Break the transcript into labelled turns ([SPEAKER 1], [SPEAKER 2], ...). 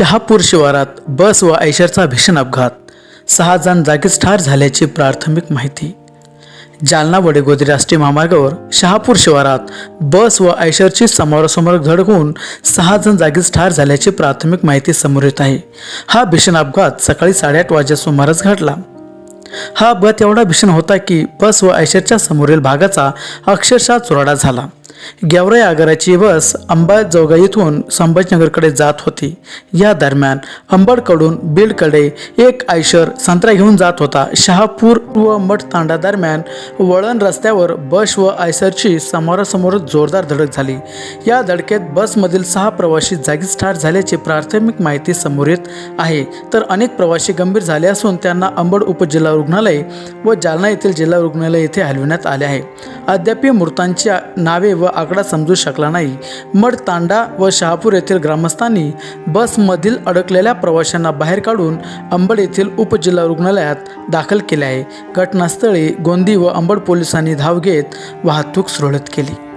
[SPEAKER 1] शहापूर शिवारात बस व ऐशरचा भीषण अपघात. सहा जण जागीच ठार झाल्याची प्राथमिक माहिती. जालना वडेगोदी राष्ट्रीय महामार्गावर शहापूर शिवारात बस व ऐशरची समोरासमोर धडक होऊन सहा जण जागीच ठार झाल्याची प्राथमिक माहिती समोर येत आहे. हा भीषण अपघात सकाळी साडेआठ वाजल्या सुमारास घडला. हा अपघात एवढा भीषण होता की बस व ऐशरच्या समोरील भागाचा अक्षरशः चुराडा झाला. गेवराई आगाराची बस अंबा जवगा येथून संभाजीनगरकडे जात होती. या दरम्यान अंबडकडून बीडकडे एक आयशर संत्रा घेऊन जात होता. शहापूर व मठ तांडा दरम्यान वळण रस्त्यावर बस व आयसरची समोरासमोर जोरदार धडक झाली. या धडकेत बसमधील सहा प्रवासी जागीच ठार झाल्याची प्राथमिक माहिती समोर येत आहे. तर अनेक प्रवासी गंभीर झाले असून त्यांना अंबड उपजिल्हा रुग्णालय व जालना येथील जिल्हा रुग्णालय येथे हलविण्यात आले आहे. अद्याप मृतांची नावे व आकडा समजू शकला नाही. मड तांडा व शहापूर येथील ग्रामस्थांनी बसमधील अडकलेल्या प्रवाशांना बाहेर काढून अंबड येथील उपजिल्हा रुग्णालयात दाखल केले आहे. घटनास्थळी गोंदी व अंबड पोलिसांनी धाव घेत वाहतूक सुरळीत केली.